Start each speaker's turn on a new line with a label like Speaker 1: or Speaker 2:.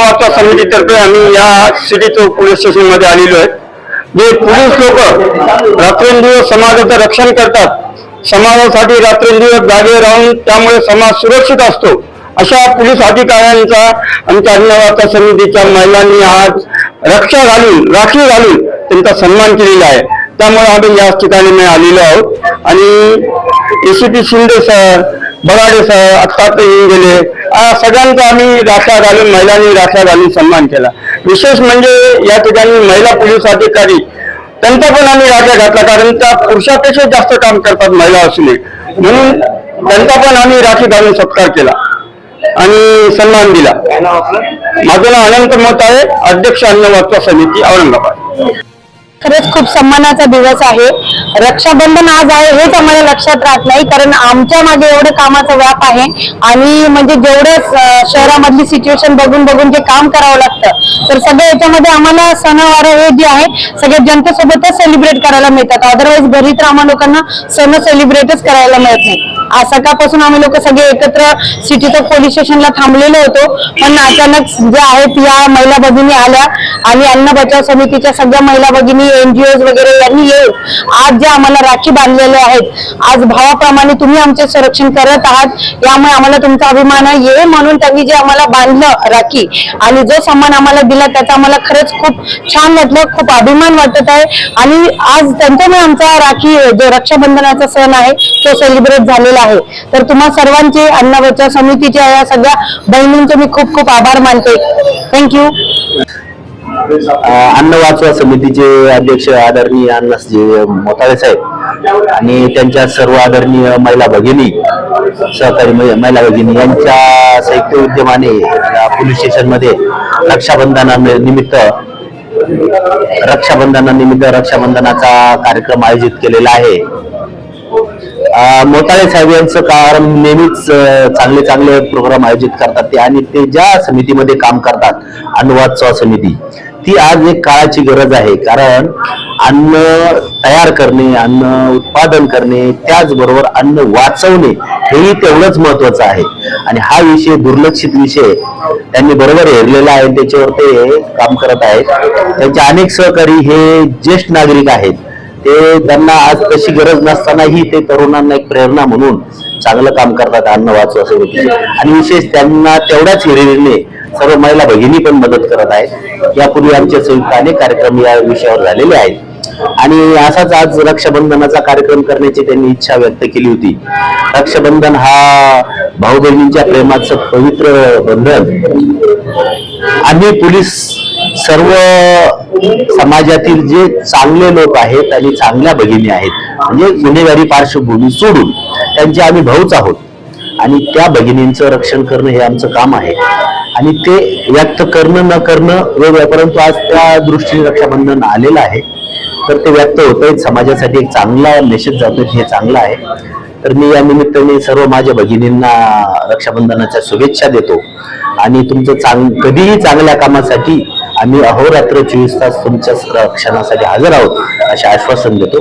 Speaker 1: वार्ता समितीतर्फे आम्ही या सिटी चौक पोलीस स्टेशनमध्ये आलेलो आहे. जे पोलीस लोक रात्रंदिवस समाजाचं रक्षण करतात समाजासाठी रात्रंदिवस जागे राहून त्यामुळे समाज सुरक्षित असतो अशा पोलीस अधिकाऱ्यांचा आमच्या अन्न वार्ता समितीच्या महिलांनी आज रक्षा घालून राखी घालून त्यांचा सन्मान केलेला आहे. त्यामुळे आम्ही याच ठिकाणी मी आलेलो आहोत. आणि ACP Shinde sir Barade sir आत्ता ते येऊन गेले. आ, सगळ्यांचा आम्ही राख्या घालून महिलांनी राख्या घालून सन्मान केला. विशेष म्हणजे या ठिकाणी महिला पोलीस अधिकारी त्यांचा पण आम्ही राख्या घातला कारण त्या पुरुषापेक्षा जास्त काम करतात महिला असूनही. म्हणून त्यांचा पण आम्ही राखी घालून सत्कार केला आणि सन्मान दिला. माझं नाव अनंत मत आहे अध्यक्ष अन्न वार्ता समिती औरंगाबाद.
Speaker 2: खरंच खूप सन्मानाचा दिवस आहे. रक्षाबंधन आज आहे हेच आम्हाला लक्षात राहत नाही कारण आमच्या मागे एवढं कामाचा व्याप आहे. आणि म्हणजे जेवढं शहरामधली सिच्युएशन बघून बघून जे काम करावं लागतं. तर सगळं याच्यामध्ये आम्हाला सणवार हे जे आहे सगळे जनतेसोबतच सेलिब्रेट करायला मिळतात. अदरवाईज घरी तर आम्हा लोकांना सण सेलिब्रेटच करायला मिळत नाही. आज सकाळपासून आम्ही लोक सगळे एकत्र सिटीच्या पोलीस स्टेशनला थांबलेलो होतो. पण अचानक ज्या आहेत या महिला भगिनी आल्या. आणि अन्न बचाव समितीच्या सगळ्या महिला भगिनी एनजीओ वगैरे यांनी येऊन आज जे आम्हाला राखी बांधलेले आहेत आज भावाप्रमाणे तुम्ही आमचे संरक्षण करत आहात यामुळे आम्हाला तुमचा अभिमान आहे. ये म्हणून त्यांनी जे आम्हाला बांधलं राखी आणि जो सन्मान आम्हाला दिला त्याचा आम्हाला खरंच खूप छान वाटलं खूप अभिमान वाटत आहे. आणि आज त्यांच्यामुळे आमचा राखी जो रक्षाबंधनाचा सण आहे तो सेलिब्रेट झालेला आहे. तर तुम्हा सर्वांचे अन्न बचाव समितीच्या या सगळ्या बहिणींचे मी खूप खूप आभार मानते. थँक्यू
Speaker 3: अन्न वाचवा समितीचे अध्यक्ष आदरणीय अण्णाजी मोताळे साहेब आणि त्यांच्या सर्व आदरणीय महिला भगिनी सहकारी महि- महिला भगिनी यांच्या संयुक्त उद्यमाने पोलीस स्टेशनमध्ये रक्षाबंधना निमित्त रक्षाबंधनानिमित्त रक्षाबंधनाचा कार्यक्रम आयोजित केलेला आहे. मोताळे साहेब यांचं काम नेहमीच चांगले चांगले प्रोग्राम आयोजित करतात. ते आणि ते ज्या समितीमध्ये काम करतात अन्नवात्सव समिती ती आज एक काळाची गरज आहे. कारण अन्न तयार करणे अन्न उत्पादन करणे त्याचबरोबर अन्न वाचवणे हेही तेवढंच महत्वाचं आहे. आणि हा विषय दुर्लक्षित विषय त्यांनी बरोबर हेरलेला आहे. त्याच्यावर ते काम करत आहेत. त्यांचे अनेक सहकारी हे ज्येष्ठ नागरिक आहेत. ते त्यांना आज तशी गरज नसतानाही ते तरुणांना एक प्रेरणा म्हणून चांगलं काम करतात अन्न वाचू असे होते आणि विशेष त्यांना तेवढ्याच हिरिरीने सर्व महिला भगिनी पण मदत करत आहेत. यापूर्वी आमचे संयुक्त अनेक कार्यक्रम या विषयावर झालेले आहेत. आणि असाच आज रक्षाबंधनाचा कार्यक्रम करण्याची त्यांनी इच्छा व्यक्त केली होती. रक्षाबंधन हा भाऊ बहिणींच्या प्रेमाचं पवित्र बंधन. आम्ही पोलीस सर्व समाजातील जे चांगले लोक आहेत आणि चांगल्या भगिनी आहेत म्हणजे गुन्हेगारी पार्श्वभूमी सोडून त्यांचे आम्ही भाऊच आहोत. आणि त्या भगिनींचं रक्षण करणं हे आमचं काम आहे. आणि ते व्यक्त करणं न करणं वेगळं परंतु आज त्या दृष्टीने रक्षाबंधन आलेलं आहे. तर ते व्यक्त होत समाजासाठी एक चांगला मेसेज जातोय हे चांगलं आहे. तर मी या निमित्ताने सर्व माझ्या भगिनींना रक्षाबंधनाच्या शुभेच्छा देतो. आणि तुमचं चांग कधीही चांगल्या कामासाठी आम्ही अहोरात्र चोवीस तास तुमच्या रक्षणासाठी हजर आहोत असे आश्वासन देतो.